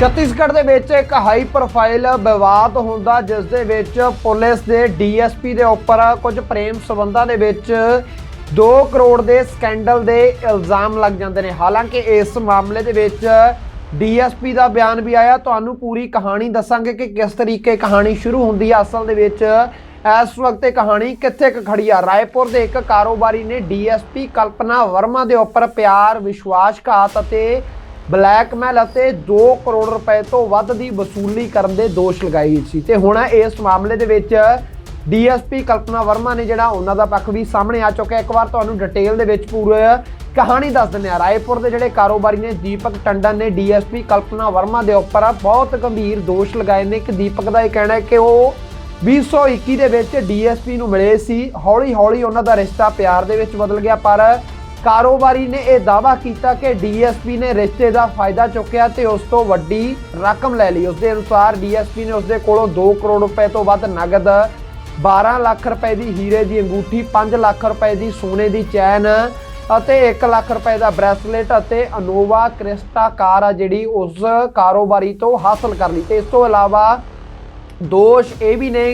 ਛੱਤੀਸਗੜ੍ਹ ਦੇ ਵਿੱਚ ਇੱਕ ਹਾਈ ਪ੍ਰੋਫਾਈਲ ਵਿਵਾਦ ਹੁੰਦਾ, ਜਿਸ ਦੇ ਵਿੱਚ ਪੁਲਿਸ ਦੇ ਡੀਐਸਪੀ ਦੇ ਉੱਪਰ ਕੁਝ ਪ੍ਰੇਮ ਸਬੰਧਾਂ ਦੇ ਵਿੱਚ 2 ਕਰੋੜ ਦੇ ਸਕੈਂਡਲ ਦੇ ਇਲਜ਼ਾਮ ਲੱਗ ਜਾਂਦੇ ਨੇ। ਹਾਲਾਂਕਿ ਇਸ ਮਾਮਲੇ ਦੇ ਵਿੱਚ ਡੀਐਸਪੀ ਦਾ ਬਿਆਨ ਵੀ ਆਇਆ। ਤੁਹਾਨੂੰ ਪੂਰੀ ਕਹਾਣੀ ਦੱਸਾਂਗੇ ਕਿ ਕਿਸ ਤਰੀਕੇ ਕਹਾਣੀ ਸ਼ੁਰੂ ਹੁੰਦੀ ਹੈ। ਅਸਲ ਦੇ ਵਿੱਚ ਇਸ ਵਕਤ ਇਹ ਕਹਾਣੀ ਕਿੱਥੇ ਕੁ ਖੜੀ ਆ? ਰਾਏਪੁਰ ਦੇ ਇੱਕ ਕਾਰੋਬਾਰੀ ਨੇ ਡੀਐਸਪੀ ਕਲਪਨਾ ਵਰਮਾ ਦੇ ਉੱਪਰ ਪਿਆਰ, ਵਿਸ਼ਵਾਸਘਾਤ ਅਤੇ ਬਲੈਕਮੇਲ ਅਤੇ 2 ਕਰੋੜ ਰੁਪਏ ਤੋਂ ਵੱਧ ਦੀ ਵਸੂਲੀ ਕਰਨ ਦੇ ਦੋਸ਼ ਲਗਾਏ ਸੀ। ਤੇ ਹੁਣ ਇਸ ਮਾਮਲੇ ਦੇ ਵਿੱਚ ਡੀਐਸਪੀ ਕਲਪਨਾ ਵਰਮਾ ਨੇ ਜਿਹੜਾ ਉਹਨਾਂ ਦਾ ਪੱਖ ਵੀ ਸਾਹਮਣੇ ਆ ਚੁੱਕਿਆ। ਇੱਕ ਵਾਰ ਤੁਹਾਨੂੰ ਡਿਟੇਲ ਦੇ ਵਿੱਚ ਪੂਰੀ ਕਹਾਣੀ ਦੱਸ ਦਿੰਦੇ ਆ ਰਾਏਪੁਰ ਦੇ ਜਿਹੜੇ ਕਾਰੋਬਾਰੀ ਨੇ ਦੀਪਕ ਟੰਡਨ ਨੇ ਡੀਐਸਪੀ ਕਲਪਨਾ ਵਰਮਾ ਦੇ ਉੱਪਰ ਬਹੁਤ ਗੰਭੀਰ ਦੋਸ਼ ਲਗਾਏ ਨੇ। ਕਿ ਦੀਪਕ ਦਾ ਇਹ ਕਹਿਣਾ ਹੈ ਕਿ ਉਹ 2021 ਦੇ ਵਿੱਚ ਡੀਐਸਪੀ ਨੂੰ ਮਿਲੇ ਸੀ। ਹੌਲੀ ਹੌਲੀ ਉਹਨਾਂ ਦਾ ਰਿਸ਼ਤਾ ਪਿਆਰ ਦੇ ਵਿੱਚ ਬਦਲ ਗਿਆ, ਪਰ ਕਾਰੋਬਾਰੀ ਨੇ ਇਹ ਦਾਅਵਾ ਕੀਤਾ ਕਿ ਡੀਐਸਪੀ ਨੇ ਰਿਸ਼ਤੇ ਦਾ ਫਾਇਦਾ ਚੁੱਕਿਆ ਤੇ ਉਸ ਤੋਂ ਵੱਡੀ ਰਕਮ ਲੈ ਲਈ। ਉਸ ਦੇ ਅਨੁਸਾਰ ਡੀਐਸਪੀ ਨੇ ਉਸ ਦੇ ਕੋਲੋਂ 2 ਕਰੋੜ ਰੁਪਏ ਤੋਂ ਵੱਧ ਨਗਦ 12 ਲੱਖ ਰੁਪਏ ਦੀ ਹੀਰੇ ਦੀ ਅੰਗੂਠੀ 5 ਲੱਖ ਰੁਪਏ ਦੀ ਸੋਨੇ ਦੀ ਚੈਨ ਅਤੇ 1 ਲੱਖ ਰੁਪਏ ਦਾ ਬ੍ਰੈਸਲੇਟ ਅਤੇ ਅਨੋਵਾ ਕ੍ਰਿਸਟਾ ਕਾਰ ਆ ਜਿਹੜੀ ਉਸ ਕਾਰੋਬਾਰੀ ਤੋਂ ਹਾਸਲ ਕਰ ਲਈ। ਤੇ ਇਸ ਤੋਂ ਇਲਾਵਾ ਦੋਸ਼ ਇਹ ਵੀ ਨੇ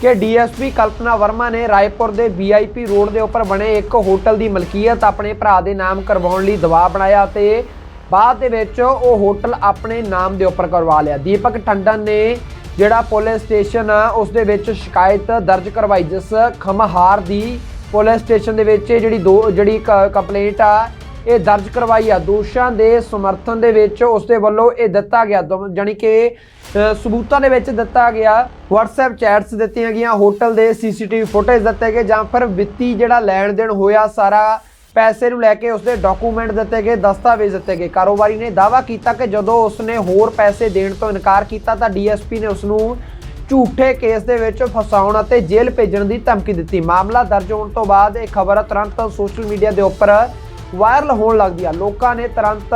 ਕਿ ਡੀਐਸਪੀ ਕਲਪਨਾ ਵਰਮਾ ਨੇ ਰਾਏਪੁਰ ਦੇ ਵੀਆਈਪੀ ਰੋਡ ਦੇ ਉੱਪਰ ਬਣੇ ਇੱਕ ਹੋਟਲ ਦੀ ਮਲਕੀਅਤ ਆਪਣੇ ਭਰਾ ਦੇ ਨਾਮ ਕਰਵਾਉਣ ਲਈ ਦਬਾਅ ਬਣਾਇਆ ਤੇ ਬਾਅਦ ਦੇ ਵਿੱਚ ਉਹ ਹੋਟਲ ਆਪਣੇ ਨਾਮ ਦੇ ਉੱਪਰ ਕਰਵਾ ਲਿਆ। ਦੀਪਕ ਟੰਡਨ ਨੇ ਜਿਹੜਾ ਪੁਲਿਸ ਸਟੇਸ਼ਨ ਆ, ਉਸ ਦੇ ਵਿੱਚ ਸ਼ਿਕਾਇਤ ਦਰਜ ਕਰਵਾਈ, ਜਿਸ ਖਮਹਾਰ ਦੀ ਪੁਲਿਸ ਸਟੇਸ਼ਨ ਦੇ ਵਿੱਚ ਇਹ ਜਿਹੜੀ ਦੋ, ਜਿਹੜੀ ਕੰਪਲੇਂਟ ਆ, ਇਹ ਦਰਜ ਕਰਵਾਈ ਆ। ਦੋਸ਼ਾਂ ਦੇ ਸਮਰਥਨ ਦੇ ਵਿੱਚ ਉਸ ਦੇ ਵੱਲੋਂ ਇਹ ਦਿੱਤਾ ਗਿਆ। ਜਾਨੀ ਕਿ ਸਬੂਤਾਂ ਦੇ ਵਿੱਚ ਦਿੱਤਾ ਗਿਆ, WhatsApp ਚੈਟਸ ਦਿੱਤੀਆਂ ਗਈਆਂ, ਹੋਟਲ ਦੇ CCTV ਫੁਟੇਜ ਦਿੱਤੇ ਗਏ, ਜਾਂ ਫਿਰ ਵਿੱਤੀ ਜਿਹੜਾ ਲੈਣ ਦੇਣ ਹੋਇਆ, ਸਾਰਾ ਪੈਸੇ ਨੂੰ ਲੈ ਕੇ ਉਸਦੇ ਡਾਕੂਮੈਂਟ ਦਿੱਤੇ ਗਏ, ਦਸਤਾਵੇਜ਼ ਦਿੱਤੇ ਗਏ। ਕਾਰੋਬਾਰੀ ਨੇ ਦਾਅਵਾ ਕੀਤਾ ਕਿ ਜਦੋਂ ਉਸਨੇ ਹੋਰ ਪੈਸੇ ਦੇਣ ਤੋਂ ਇਨਕਾਰ ਕੀਤਾ, ਤਾਂ ਡੀਐਸਪੀ ਨੇ ਉਸ ਨੂੰ ਝੂਠੇ ਕੇਸ ਦੇ ਵਿੱਚ ਫਸਾਉਣ ਅਤੇ ਜੇਲ੍ਹ ਭੇਜਣ ਦੀ ਧਮਕੀ ਦਿੱਤੀ। ਮਾਮਲਾ ਦਰਜ ਹੋਣ ਤੋਂ ਬਾਅਦ ਇਹ ਖਬਰ ਤੁਰੰਤ ਸੋਸ਼ਲ ਮੀਡੀਆ ਦੇ ਉੱਪਰ ਵਾਇਰਲ ਹੋਣ ਲੱਗਦੀ ਆ। ਲੋਕਾਂ ਨੇ ਤੁਰੰਤ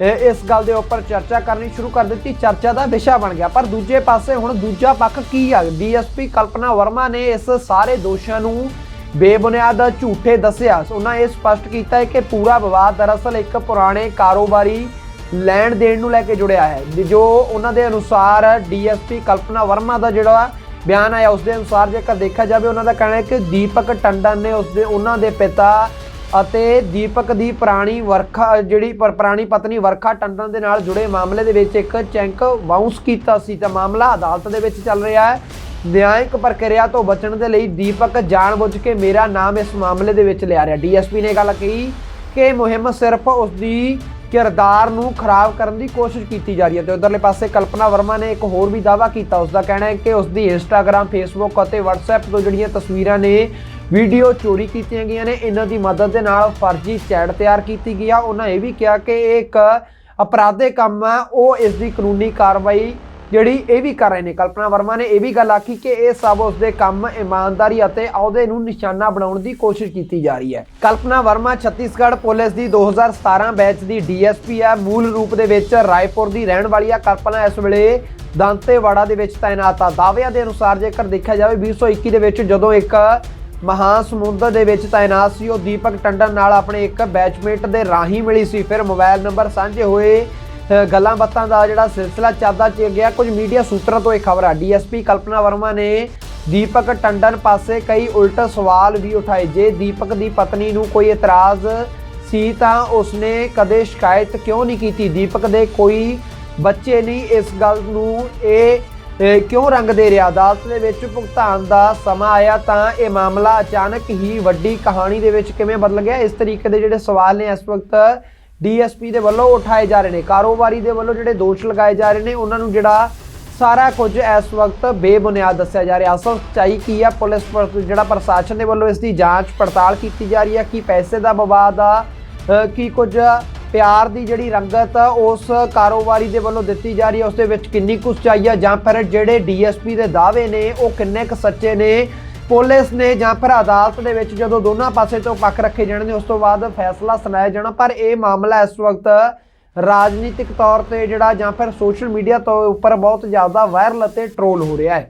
ਇਸ ਗੱਲ ਦੇ ਉੱਪਰ ਚਰਚਾ ਕਰਨੀ ਸ਼ੁਰੂ ਕਰ ਦਿੱਤੀ। ਚਰਚਾ ਦਾ ਵਿਸ਼ਾ ਬਣ ਗਿਆ। ਪਰ ਦੂਜੇ ਪਾਸੇ ਹੁਣ ਦੂਜਾ ਪੱਖ ਕੀ ਆ? ਡੀਐਸਪੀ ਕਲਪਨਾ ਵਰਮਾ ਨੇ ਇਸ ਸਾਰੇ ਦੋਸ਼ਾਂ ਨੂੰ ਬੇਬੁਨਿਆਦ ਝੂਠੇ ਦੱਸਿਆ। ਉਹਨਾਂ ਇਹ ਸਪਸ਼ਟ ਕੀਤਾ ਹੈ ਕਿ ਪੂਰਾ ਵਿਵਾਦ ਦਰਅਸਲ ਇੱਕ ਪੁਰਾਣੇ ਕਾਰੋਬਾਰੀ ਲੈਣ ਦੇਣ ਨੂੰ ਲੈ ਕੇ ਜੁੜਿਆ ਹੈ। ਜੋ ਉਹਨਾਂ ਦੇ ਅਨੁਸਾਰ ਡੀਐਸਪੀ ਕਲਪਨਾ ਵਰਮਾ ਦਾ ਜਿਹੜਾ ਬਿਆਨ ਆਇਆ, ਉਸ ਦੇ ਅਨੁਸਾਰ ਜੇਕਰ ਦੇਖਿਆ ਜਾਵੇ, ਉਹਨਾਂ ਦਾ ਕਹਿਣਾ ਹੈ ਕਿ ਦੀਪਕ ਟੰਡਨ ਨੇ ਉਸ ਦੇ, ਉਹਨਾਂ ਦੇ ਪਿਤਾ ਅਤੇ ਦੀਪਕ ਦੀ ਪੁਰਾਣੀ ਵਰਖਾ, ਜਿਹੜੀ ਪੁਰਾਣੀ ਪਤਨੀ ਵਰਖਾ ਟੰਡਨ ਦੇ ਨਾਲ ਜੁੜੇ ਮਾਮਲੇ ਦੇ ਵਿੱਚ ਇੱਕ ਚੈਂਕ ਬਾਉਂਸ ਕੀਤਾ ਸੀ। ਤਾਂ ਮਾਮਲਾ ਅਦਾਲਤ ਦੇ ਵਿੱਚ ਚੱਲ ਰਿਹਾ ਹੈ। ਨਿਆਂਇਕ ਪ੍ਰਕਿਰਿਆ ਤੋਂ ਬਚਣ ਦੇ ਲਈ ਦੀਪਕ ਜਾਣਬੁੱਝ ਕੇ ਮੇਰਾ ਨਾਮ ਇਸ ਮਾਮਲੇ ਦੇ ਵਿੱਚ ਲਿਆ ਰਿਹਾ। ਡੀਐਸਪੀ ਨੇ ਗੱਲ ਕਹੀ ਕਿ ਮੁਹਿੰਮ ਸਿਰਫ ਉਸ ਦੀ ਕਿਰਦਾਰ ਨੂੰ ਖਰਾਬ ਕਰਨ ਦੀ ਕੋਸ਼ਿਸ਼ ਕੀਤੀ ਜਾ ਰਹੀ ਹੈ। ਤੇ ਉਧਰਲੇ ਪਾਸੇ ਕਲਪਨਾ ਵਰਮਾ ਨੇ ਇੱਕ ਹੋਰ ਵੀ ਦਾਅਵਾ ਕੀਤਾ। ਉਸ ਦਾ ਕਹਿਣਾ ਹੈ ਕਿ ਉਸ ਦੀ ਇੰਸਟਾਗ੍ਰam ਫੇਸਬੁੱਕ ਅਤੇ WhatsApp ਤੋਂ ਜਿਹੜੀਆਂ ਤਸਵੀਰਾਂ ਨੇ ਵੀਡੀਓ ਚੋਰੀ ਕੀਤੀਆਂ ਗਈਆਂ ਨੇ। ਇਹਨਾਂ ਦੀ ਮਦਦ ਦੇ ਨਾਲ ਫਰਜ਼ੀ ਚੈਟ ਤਿਆਰ ਕੀਤੀ ਗਈ ਆ। ਉਹਨਾਂ ਇਹ ਵੀ ਕਿਹਾ ਕਿ ਇਹ ਇੱਕ ਅਪਰਾਧਿਕ ਕੰਮ ਆ। ਉਹ ਇਸ ਦੀ ਕਾਨੂੰਨੀ ਕਾਰਵਾਈ ਜਿਹੜੀ ਇਹ ਵੀ ਕਰ ਰਹੇ ਨੇ। ਕਲਪਨਾ ਵਰਮਾ ਨੇ ਇਹ ਵੀ ਗੱਲ ਆਖੀ ਕਿ ਇਹ ਸਭ ਉਸ ਦੇ ਕੰਮ, ਇਮਾਨਦਾਰੀ ਅਤੇ ਅਹੁਦੇ ਨੂੰ ਨਿਸ਼ਾਨਾ ਬਣਾਉਣ ਦੀ ਕੋਸ਼ਿਸ਼ ਕੀਤੀ ਜਾ ਰਹੀ ਹੈ। ਕਲਪਨਾ ਵਰਮਾ ਛੱਤੀਸਗੜ੍ਹ ਪੁਲਿਸ ਦੀ 2017 ਬੈਚ ਦੀ ਡੀਐਸਪੀ ਹੈ ਮੂਲ ਰੂਪ ਦੇ ਵਿੱਚ ਰਾਏਪੁਰ ਦੀ ਰਹਿਣ ਵਾਲੀ ਆ। ਕਲਪਨਾ, ਇਸ ਵੇਲੇ ਦਾਂਤੇਵਾੜਾ ਦੇ ਵਿੱਚ ਤਾਇਨਾਤ ਆ। ਦਾਅਵਿਆਂ ਦੇ ਅਨੁਸਾਰ ਜੇਕਰ ਦੇਖਿਆ ਜਾਵੇ 2021 ਦੇ ਵਿੱਚ ਜਦੋਂ ਇੱਕ ਮਹਾਂ ਸਮੁੰਦਰ ਦੇ ਵਿੱਚ ਤਾਇਨਾਤ ਸੀ। ਉਹ ਦੀਪਕ ਟੰਡਨ ਨਾਲ ਆਪਣੇ ਇੱਕ ਬੈਚਮੇਟ ਦੇ ਰਾਹੀਂ ਮਿਲੀ ਸੀ। ਫਿਰ ਮੋਬਾਈਲ ਨੰਬਰ ਸਾਂਝੇ ਹੋਏ ਗੱਲਾਂ ਬਾਤਾਂ ਦਾ ਜਿਹੜਾ ਸਿਲਸਿਲਾ ਚੱਲਦਾ ਚ ਗਿਆ। ਕੁਝ ਮੀਡੀਆ ਸੂਤਰਾਂ ਤੋਂ ਇਹ ਖਬਰ ਆ। ਡੀਐਸਪੀ ਕਲਪਨਾ ਵਰਮਾ ਨੇ ਦੀਪਕ ਟੰਡਨ ਪਾਸੇ ਕਈ ਉਲਟ ਸਵਾਲ ਵੀ ਉਠਾਏ। ਜੇ ਦੀਪਕ ਦੀ ਪਤਨੀ ਨੂੰ ਕੋਈ ਇਤਰਾਜ਼ ਸੀ ਤਾਂ ਉਸਨੇ ਕਦੇ ਸ਼ਿਕਾਇਤ ਕਿਉਂ ਨਹੀਂ ਕੀਤੀ? ਦੀਪਕ ਦੇ ਕੋਈ ਬੱਚੇ ਨਹੀਂ। ਇਸ ਗੱਲ ਨੂੰ ਇਹ ਕਿਉਂ ਰੰਗ ਦੇ ਰਿਹਾ? ਅਦਾਲਤ ਦੇ ਵਿੱਚ ਭੁਗਤਾਨ ਦਾ ਸਮਾਂ ਆਇਆ ਤਾਂ ਇਹ ਮਾਮਲਾ ਅਚਾਨਕ ਹੀ ਵੱਡੀ ਕਹਾਣੀ ਦੇ ਵਿੱਚ ਕਿਵੇਂ ਬਦਲ ਗਿਆ? ਇਸ ਤਰੀਕੇ ਦੇ ਜਿਹੜੇ ਸਵਾਲ ਨੇ ਇਸ ਵਕਤ ਡੀਐਸਪੀ ਦੇ ਵੱਲੋਂ ਉਠਾਏ ਜਾ ਰਹੇ ਨੇ। ਕਾਰੋਬਾਰੀ ਦੇ ਵੱਲੋਂ ਜਿਹੜੇ ਦੋਸ਼ ਲਗਾਏ ਜਾ ਰਹੇ ਨੇ, ਉਹਨਾਂ ਨੂੰ ਜਿਹੜਾ ਸਾਰਾ ਕੁਝ ਇਸ ਵਕਤ ਬੇਬੁਨਿਆਦ ਦੱਸਿਆ ਜਾ ਰਿਹਾ। ਅਸਲ ਸੱਚਾਈ ਕੀ ਹੈ ਪੁਲਿਸ ਜਿਹੜਾ ਪ੍ਰਸ਼ਾਸਨ ਦੇ ਵੱਲੋਂ ਇਸ ਦੀ ਜਾਂਚ ਪੜਤਾਲ ਕੀਤੀ ਜਾ ਰਹੀ ਹੈ ਕਿ ਪੈਸੇ ਦਾ ਵਿਵਾਦ ਆ? ਕੀ ਕੁਝ ਪਿਆਰ ਦੀ ਜਿਹੜੀ ਰੰਗਤ ਉਸ ਕਾਰੋਬਾਰੀ ਦੇ ਵੱਲੋਂ ਦਿੱਤੀ ਜਾ ਰਹੀ ਹੈ ਉਸ ਦੇ ਵਿੱਚ ਕਿੰਨੀ ਕੁ ਸੱਚਾਈ ਆ, ਜਾਂ ਫਿਰ ਜਿਹੜੇ ਡੀਐਸਪੀ ਦੇ ਦਾਅਵੇ ਨੇ, ਉਹ ਕਿੰਨੇ ਕੁ ਸੱਚੇ ਨੇ, ਪੁਲਿਸ ਨੇ ਜਾਂ ਫਿਰ ਅਦਾਲਤ ਦੇ ਵਿੱਚ ਜਦੋਂ ਦੋਨਾਂ ਪਾਸੇ ਤੋਂ ਪੱਖ ਰੱਖੇ ਜਾਣਗੇ ਉਸ ਤੋਂ ਬਾਅਦ ਫੈਸਲਾ ਸੁਣਾਇਆ ਜਾਣਾ, ਪਰ ਇਹ ਮਾਮਲਾ ਇਸ ਵਕਤ ਰਾਜਨੀਤਿਕ ਤੌਰ ਤੇ ਜਿਹੜਾ ਜਾਂ ਫਿਰ ਸੋਸ਼ਲ ਮੀਡੀਆ ਤੋਂ ਉੱਪਰ ਬਹੁਤ ਜ਼ਿਆਦਾ ਵਾਇਰਲ ਅਤੇ ਟ੍ਰੋਲ ਹੋ ਰਿਹਾ ਹੈ।